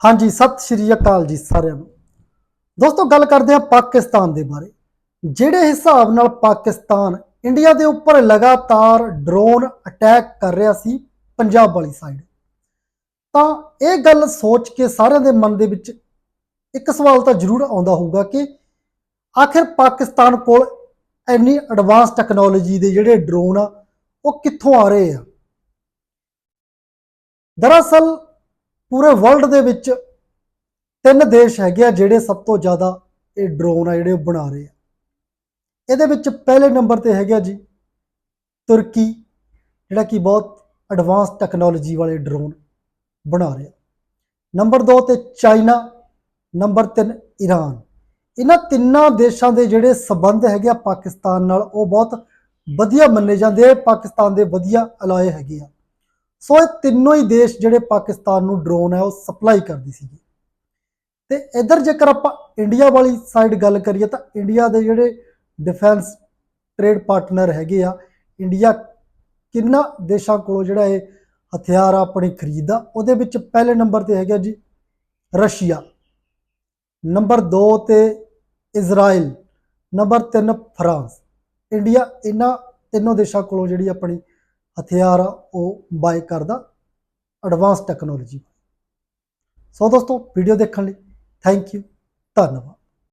ਹਾਂਜੀ, ਸਤਿ ਸ਼੍ਰੀ ਅਕਾਲ ਜੀ ਸਾਰਿਆਂ ਨੂੰ। ਦੋਸਤੋ, ਗੱਲ ਕਰਦੇ ਹਾਂ ਪਾਕਿਸਤਾਨ ਦੇ ਬਾਰੇ। ਜਿਹੜੇ ਹਿਸਾਬ ਨਾਲ ਪਾਕਿਸਤਾਨ ਇੰਡੀਆ ਦੇ ਉੱਪਰ ਲਗਾਤਾਰ ਡਰੋਨ ਅਟੈਕ ਕਰ ਰਿਹਾ ਸੀ ਪੰਜਾਬ ਵਾਲੀ ਸਾਈਡ ਤਾਂ ਇਹ ਗੱਲ ਸੋਚ ਕੇ ਸਾਰਿਆਂ ਦੇ ਮਨ ਦੇ ਵਿੱਚ ਇੱਕ ਸਵਾਲ ਤਾਂ ਜ਼ਰੂਰ ਆਉਂਦਾ ਹੋਊਗਾ ਕਿ ਆਖਿਰ ਪਾਕਿਸਤਾਨ ਕੋਲ ਇੰਨੀ ਐਡਵਾਂਸ ਟੈਕਨੋਲੋਜੀ ਦੇ ਜਿਹੜੇ ਡਰੋਨ ਆ, ਉਹ ਕਿੱਥੋਂ ਆ ਰਹੇ ਆ? ਦਰਅਸਲ ਪੂਰੇ ਵਰਲਡ ਦੇ ਵਿੱਚ ਤਿੰਨ ਦੇਸ਼ ਹੈਗੇ ਆ ਜਿਹੜੇ ਸਭ ਤੋਂ ਜ਼ਿਆਦਾ ਇਹ ਡਰੋਨ ਆ ਜਿਹੜੇ ਉਹ ਬਣਾ ਰਹੇ ਆ। ਇਹਦੇ ਵਿੱਚ ਪਹਿਲੇ ਨੰਬਰ ਤੇ ਹੈਗਾ ਜੀ ਤੁਰਕੀ, ਜਿਹੜਾ ਕਿ ਬਹੁਤ ਐਡਵਾਂਸ ਟੈਕਨੋਲੋਜੀ ਵਾਲੇ ਡਰੋਨ ਬਣਾ ਰਿਹਾ ਨੰਬਰ 2 ਤੇ ਚਾਈਨਾ, ਨੰਬਰ 3 ਈਰਾਨ ਇਹਨਾਂ ਤਿੰਨਾਂ ਦੇਸ਼ਾਂ ਦੇ ਜਿਹੜੇ ਸਬੰਧ ਹੈਗੇ ਆ ਪਾਕਿਸਤਾਨ ਨਾਲ, ਉਹ ਬਹੁਤ ਵਧੀਆ ਮੰਨੇ ਜਾਂਦੇ ਆ ਪਾਕਿਸਤਾਨ ਦੇ ਵਧੀਆ ਅਲਾਏ ਹੈਗੇ ਆ। ਸੋ ਇਹ ਤਿੰਨੋਂ ਹੀ ਦੇਸ਼ ਜਿਹੜੇ ਪਾਕਿਸਤਾਨ ਨੂੰ ਡਰੋਨ ਹੈ, ਉਹ ਸਪਲਾਈ ਕਰਦੀ ਸੀ ਤੇ ਇਧਰ ਜੇਕਰ ਆਪਾਂ ਇੰਡੀਆ ਵਾਲੀ ਸਾਈਡ ਗੱਲ ਕਰੀਏ ਤਾਂ ਇੰਡੀਆ ਦੇ ਜਿਹੜੇ ਡਿਫੈਂਸ ਟ੍ਰੇਡ ਪਾਰਟਨਰ ਹੈਗੇ ਆ ਇੰਡੀਆ ਕਿੰਨਾ ਦੇਸ਼ਾਂ ਕੋਲੋਂ ਜਿਹੜਾ ਇਹ ਹਥਿਆਰ ਆ ਆਪਣੀ ਖਰੀਦਦਾ, ਉਹਦੇ ਵਿੱਚ ਪਹਿਲੇ ਨੰਬਰ ਤੇ ਹੈਗਾ ਜੀ ਰਸ਼ੀਆ। ਨੰਬਰ 2 ਤੇ ਇਜ਼ਰਾਈਲ ਨੰਬਰ 3 ਫਰਾਂਸ। ਇੰਡੀਆ ਇਹਨਾਂ ਤਿੰਨੋਂ ਦੇਸ਼ਾਂ ਕੋਲੋਂ ਜਿਹੜੀ ਆਪਣੀ ਹਥਿਆਰ ਆ ਉਹ ਬਾਏ ਕਰਦਾ ਐਡਵਾਂਸ ਟੈਕਨੋਲੋਜੀ ਸੋ ਦੋਸਤੋ ਵੀਡੀਓ ਦੇਖਣ ਲਈ ਥੈਂਕ ਯੂ ਧੰਨਵਾਦ।